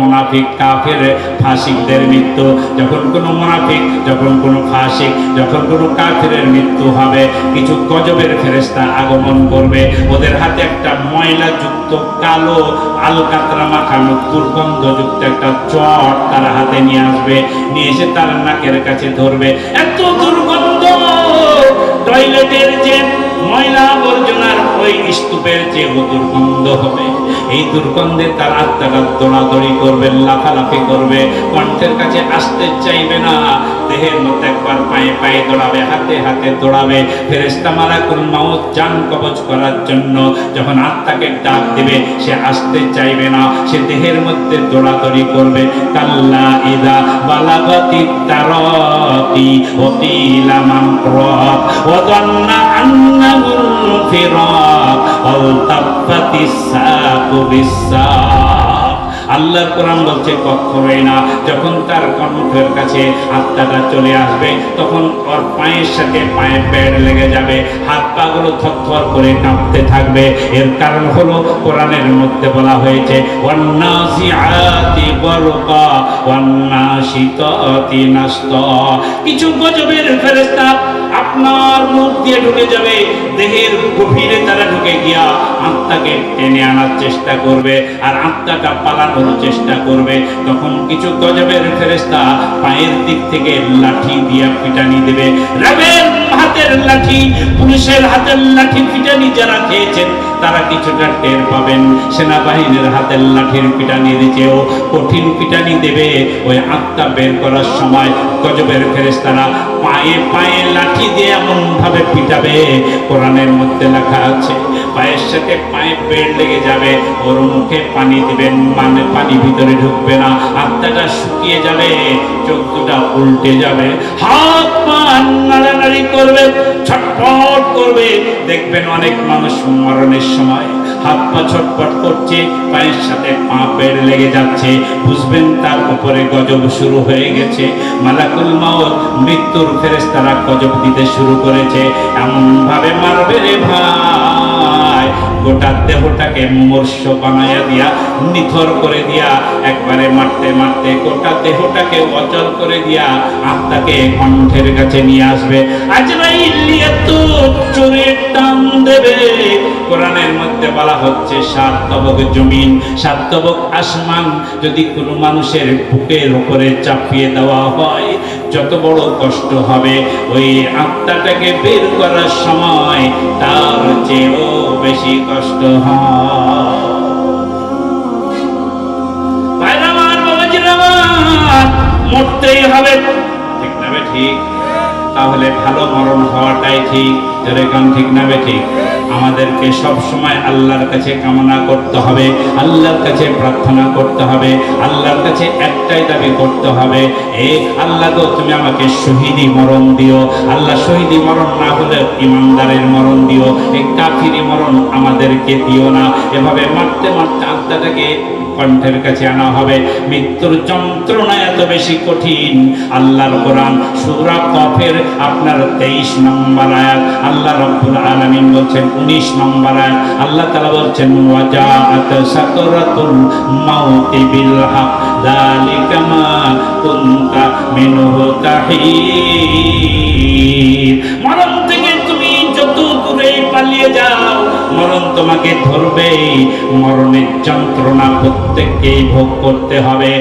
মুনাফিক কাফের ফাসিকদের মৃত্যু। যখন কোনো মুনাফিক, যখন কোনো ফাসিক, যখন কোনো কাফেরের মৃত্যু হবে, কিছু গজবের ফেরেস্তা আগমন করবে। ওদের হাতে একটা ময়লা যুক্ত কালো আলকাতরা মাখানো দুর্গন্ধযুক্ত একটা চট তারা হাতে নিয়ে আসবে। নিয়ে এসে তার নাকের কাছে ধরবে। এত দুর্গন্ধ! আবর্জনার ওই স্তূপের দুর্গন্ধ হবে, এই দুর্গন্ধে তার দৌড়াদৌড়ি করবে, লাফালাফি করবে, কণ্ঠের কাছে আসতে চাইবে না, দেহের একবার পায়ে পায়ে দৌড়াবে, হাতে হাতে দৌড়াবে ফেরেস্তা মাউত জান কবচ করার জন্য যখন আত্মাকে ডাক দিবে, সে আসতে চাইবে না, সে দেহের মধ্যে দৌড়াদৌড়ি করবে, কাল্লা ইদা তারতি ওদন্না আন্নাহুল ফিরাক আলতাফাতিস সাকু বিসাক আল্লাহর কোরআন বলছে, কখনোই না। যখন তার কণ্ঠের কাছে আত্মাটা চলে আসবে, তখন ওর পায়ের সাথে পায়ে পেড় লেগে যাবে। হাত পাগুলো থরথর করে কাঁপতে থাকবে। এর কারণ হলো কোরআনের মধ্যে বলা হয়েছে কিছু গজবের ফেরেশতা আপনার মুখ দিয়ে ঢুকে যাবে, দেহের গভীরে তারা ঢুকে গিয়া আত্মাকে টেনে আনার চেষ্টা করবে আর আত্মাটা পালানোর চেষ্টা করবে। তখন কিছু গজবের ফেরেস্তা পায়ের দিক থেকে লাঠি দিয়া পিটানি দেবে। রাবের হাতের লাঠি, পুলিশের হাতের লাঠি পিটানি যারা খেয়েছেন তারা কিছুটা টের পাবেন। সেনাবাহিনীর হাতের লাঠির পিটানি দিতেও কঠিন পিটানি দেবে। ওই আত্মা বের করার সময় গজবের ফেরেস্তারা পায়ে পায়ে লাঠি দিয়ে এমন ভাবে পিটাবে। কোরআনের মধ্যে লেখা আছে পায়ের সাথে পায়ে পেট লেগে যাবে। ওর মুখে পানি দিবেন মানে পানি ভিতরে ঢুকবে না। আত্মাটা শুকিয়ে যাবে, চোখ দুটা উল্টে যাবে। হাত পা করবে ছটফট করবে। দেখবেন অনেক মানুষ মরণের সময় হাত পা ছটফট করছে, পায়ের সাথে পা পেড় লেগে যাচ্ছে। বুঝবেন তার উপরে গজব শুরু হয়ে গেছে। মালাকুল মাউত, মৃত্যুর ফেরেশতারা গজব দিতে শুরু করেছে। এমন ভাবে মারবে রে ভাই গোটা দেহটাকে মর্ষ বানাইয়া দিয়া, নিথর করে দিয়া, একবারে মারতে মারতে গোটা দেহটাকে অচল করে দিয়া আত্মাকে কণ্ঠের কাছে নিয়ে আসবে। আজরাইল এত চোরে টান দেবে। কোরআনের মধ্যে বলা হচ্ছে, সাত তবক জমিন, সাত তবক আসমান। যদি কোনো মানুষের বুকের উপরে চাপিয়ে দেওয়া হয়, যত বড় কষ্ট হবে, ওই আত্মাটাকে বের করার সময় তার চেয়েও বেশি কষ্ট হয়। হবে। ঠিক না ঠিক? তাহলে ভালো মরণ হওয়াটাই ঠিক। যেরকম ঠিক না ঠিক? আমাদেরকে সব সময় আল্লাহর কাছে কামনা করতে হবে, আল্লাহর কাছে প্রার্থনা করতে হবে, আল্লাহর কাছে একটাই দাবি করতে হবে, এ আল্লাহ তো তুমি আমাকে শহীদি মরণ দিও, আল্লাহ শহীদি মরণ না হলে ইমানদারের মরণ দিও এই কাফিরি মরণ আমাদেরকে দিও না, এভাবে মারতে মারতে আত্মাটাকে কণ্ঠের কাছে আনা হবে। মৃত্যুর যন্ত্রণা এত বেশি কঠিন। আল্লাহর কোরআন সূরা কফের, আপনার তেইশ নম্বর আয়াত। আল্লাহ রব্বুল আলামিন বলছেন, উনিশ নম্বর আয়াত। আল্লাহ তাআলা বলছেন, ওয়াজাআত সাকরাতুল মাউতি বিল যালিকা মা কুনতা মিনহু তাহির। মরণ থেকে তুমি যত দূরে পালিয়ে যাও মরণ তোমাকে ধরবেই। মরণের যন্ত্রণা প্রত্যেককেই ভোগ করতে হবে।